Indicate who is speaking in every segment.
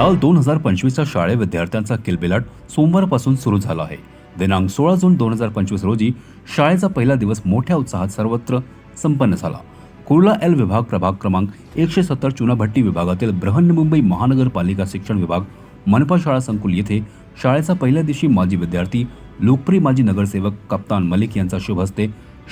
Speaker 1: साल दोन हजार पंचवीसच्या शाळे विद्यार्थ्यांचा किलबिलाट सोमवारपासून सुरू झाला आहे. दिनांक सोळा जून दोन हजार पंचवीस रोजी शाळेचा पहिला दिवस मोठ्या उत्साहात सर्वत्र संपन्न झाला. कुर्ला एल विभाग प्रभाग क्रमांक एकशे सत्तर चुनाभट्टी विभागातील बृहन्मुंबई महानगरपालिका शिक्षण विभाग मनपा शाळा संकुल येथे शाळेचा पहिल्या दिवशी माजी विद्यार्थी लोकप्रिय माजी नगरसेवक कप्तान मलिक यांचा शुभ हस्ते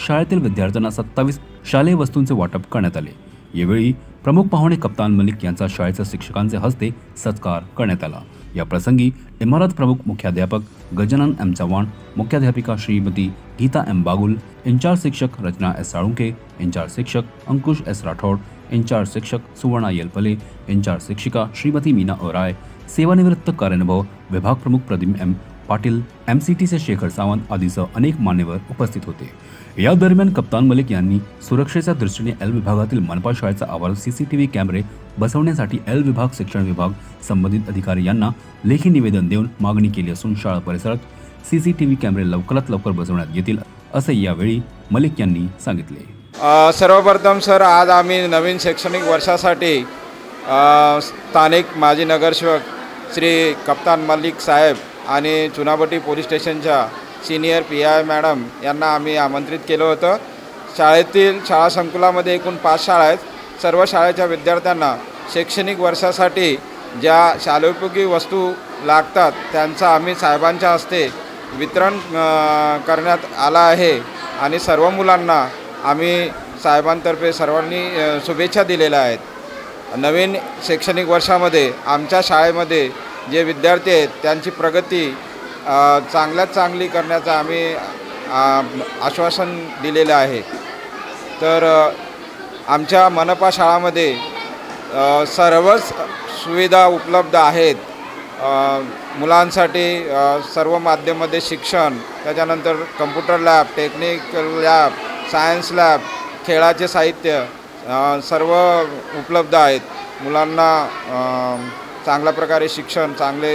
Speaker 1: शाळेतील विद्यार्थ्यांना सत्तावीस शालेय वस्तूंचे वाटप करण्यात आले. यावेळी प्रमुख पाहुणे कप्तान मलिक यांचा शाळेच्या शिक्षकांचे हस्ते सत्कार करण्यात आला. या प्रसंगी इमारत प्रमुख मुख्याध्यापक गजानन एम चव्हाण मुख्याध्यापिका श्रीमती गीता एम बागुल इंचार्ज शिक्षक रचना एस साळुंके इंचार्ज शिक्षक अंकुश एस राठोड इंचार्ज शिक्षक सुवर्णा येलपले इंचार्ज शिक्षिका श्रीमती मीना ओराय सेवानिवृत्त कार्यानुभव विभाग प्रमुख Pradeep M Patil M C टीचे शेखर सावंत आदीसह अनेक मान्यवर उपस्थित होते. या दरम्यान कप्तान मलिक यांनी सुरक्षेच्या दृष्टीने एल विभागातील मनपा शाळेचा आवार सीसीटीव्ही कॅमेरे बसवण्यासाठी एल विभाग शिक्षण विभाग संबंधित अधिकारी यांना लेखी निवेदन देऊन मागणी केली असून शाळा परिसरात सीसीटीव्ही कॅमेरे लवकरात लवकर बसवण्यात येतील असे यावेळी मलिक यांनी सांगितले.
Speaker 2: सर्वप्रथम सर आज आम्ही नवीन शैक्षणिक वर्षासाठी स्थानिक माजी नगरसेवक श्री कप्तान मलिक साहेब आणि चुनाभट्टी पोलीस स्टेशनच्या सिनियर पी आय मॅडम यांना आम्ही आमंत्रित केलं होतं. शाळेतील शाळा संकुलामध्ये एकूण पाच शाळा आहेत. सर्व शाळेच्या विद्यार्थ्यांना शैक्षणिक वर्षासाठी ज्या शालोपयोगी वस्तू लागतात त्यांचा आम्ही साहेबांच्या हस्ते वितरण करण्यात आला आहे. आणि सर्व मुलांना आम्ही साहेबांतर्फे सर्वांनी शुभेच्छा दिलेल्या आहेत. नवीन शैक्षणिक वर्षामध्ये आमच्या शाळेमध्ये जे विद्यार्थी आहेत त्यांची प्रगती चांगल्यात चांगली करण्याचं आम्ही आश्वासन दिलेलं आहे. तर आमच्या मनपा शाळामध्ये सर्वच सुविधा उपलब्ध आहेत. मुलांसाठी सर्व माध्यममध्ये शिक्षण त्याच्यानंतर computer lab technical lab science lab खेळाचे साहित्य सर्व उपलब्ध आहेत. मुलांना चांगल्या प्रकारे शिक्षण चांगले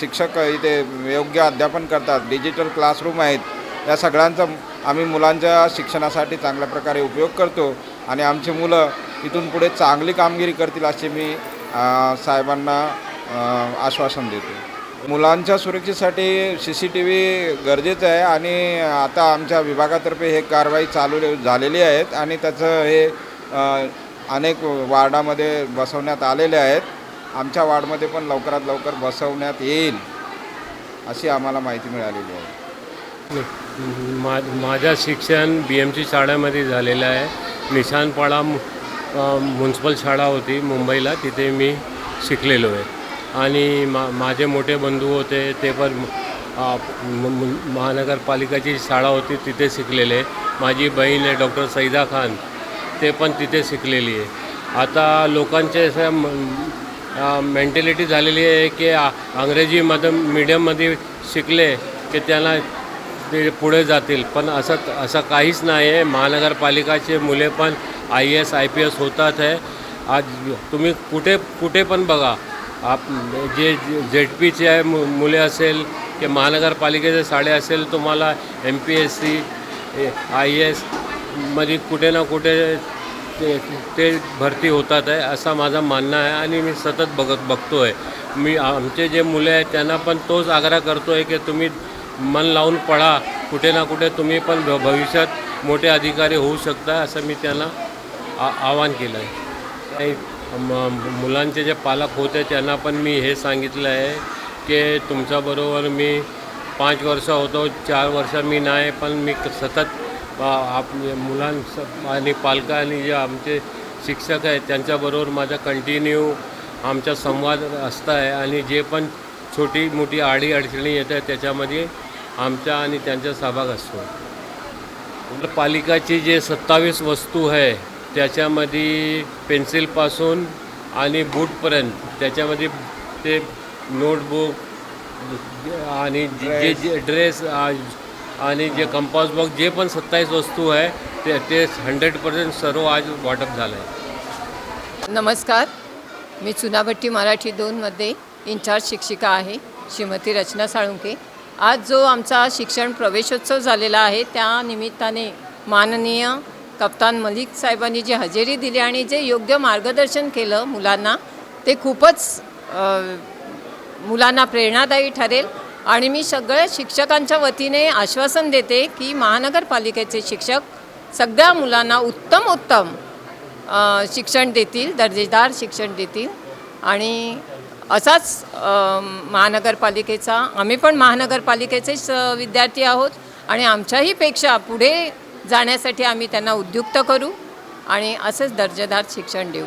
Speaker 2: शिक्षक इथे योग्य अध्यापन करतात डिजिटल क्लासरूम आहेत या सगळ्यांचा आम्ही मुलांच्या शिक्षणासाठी चांगल्या प्रकारे उपयोग करतो आणि आमची मुलं इथून पुढे चांगली कामगिरी करतील असे मी साहेबांना आश्वासन देतो. मुलांच्या सुरक्षेसाठी सी सी टी व्ही गरजेचं आहे आणि आता आमच्या विभागातर्फे हे कारवाई चालू झालेली आहेत आणि त्याचं हे अनेक वार्डामध्ये बसवण्यात आलेले आहेत. आमच्या वार्डमध्ये पण लवकरात लवकर बसवण्यात येईल अशी आम्हाला माहिती मिळालेली आहे.
Speaker 3: मा माझं शिक्षण बी एम सी शाळेमध्ये झालेलं आहे. निशानपाडा म्युन्सिपल शाळा होती मुंबईला तिथे मी शिकलेलो आहे. आणि मा माझे मोठे बंधू होते ते पण महानगरपालिकाची शाळा होती तिथे शिकलेले. माझी बहीण आहे डॉक्टर सईदा खान ते पण तिथे शिकलेली आहे. आता लोकांचे असं मेंटॅलिटी झालेली आहे की अंग्रेजी अंग्रेजीमध्ये मीडियममध्ये शिकले की त्यांना ते पुढे जातील. पण असं असं काहीच नाही आहे महानगरपालिकाचे मुले पण I A S I P S होतात आहे आज तुम्ही कुठे कुठे पण बघा. आप जे झेड पीचे आहे मु मुले असेल की महानगरपालिकेचे साडे असेल तुम्हाला M P S C I A एसमध्ये कुठे ना कुठे ते ते भरती होतात आहे असा माझा मानणं आहे आणि मी सतत बघत बघतो आहे मी आमचे जे मुले आहेत त्यांना पण तोच आग्रह करतो आहे की तुम्ही मन लावून पळा. कुठे ना कुठे तुम्ही पण भ भविष्यात मोठे अधिकारी होऊ शकता असं मी त्यांना आ आवाहन केलं आहे मुलांचे जे पालक होते त्यांना पण मी हे सांगितलं आहे की तुमच्याबरोबर मी पाच वर्ष होतो चार वर्ष मी नाही पण मी सतत आप मुलां आणि पालकांनी आणि जे आमचे शिक्षक आहेत त्यांच्याबरोबर माझा कंटिन्यू आमचा संवाद असता आहे. आणि जे पण छोटी मोठी आडी अडचणी येत आहे त्याच्यामध्ये आमचा आणि त्यांचा सहभाग असतो. पालिकाची जे सत्तावीस वस्तू आहे त्याच्यामध्ये पेन्सिलपासून आणि बूटपर्यंत त्याच्यामध्ये ते नोटबुक आणि जे जे ड्रेस आणि जे कंपास बॉक्स जे पण सत्तावीस वस्तू आहे ते ते हंड्रेड पर्सेंट सर्व आज वाटप झालं आहे
Speaker 4: नमस्कार. मी चुनाभट्टी मराठी दोनमध्ये इन्चार्ज शिक्षिका आहे श्रीमती रचना साळुंके आज जो आमचा शिक्षण प्रवेशोत्सव झालेला आहे त्या निमित्ताने माननीय कप्तान मलिक साहेबांनी जी हजेरी दिली आणि जे योग्य मार्गदर्शन केलं मुलांना ते खूपच मुलांना प्रेरणादायी ठरेल. आणि मी सगळ्या शिक्षकांच्या वतीने आश्वासन देते की महानगरपालिकेचे शिक्षक सगळ्या मुलांना उत्तम उत्तम शिक्षण देतील दर्जेदार शिक्षण देतील. आणि असाच महानगरपालिकेचा आम्ही पण महानगरपालिकेचेच विद्यार्थी आहोत आणि आमच्याहीपेक्षा पुढे जाण्यासाठी आम्ही त्यांना उद्युक्त करू आणि असंच दर्जेदार शिक्षण देऊ.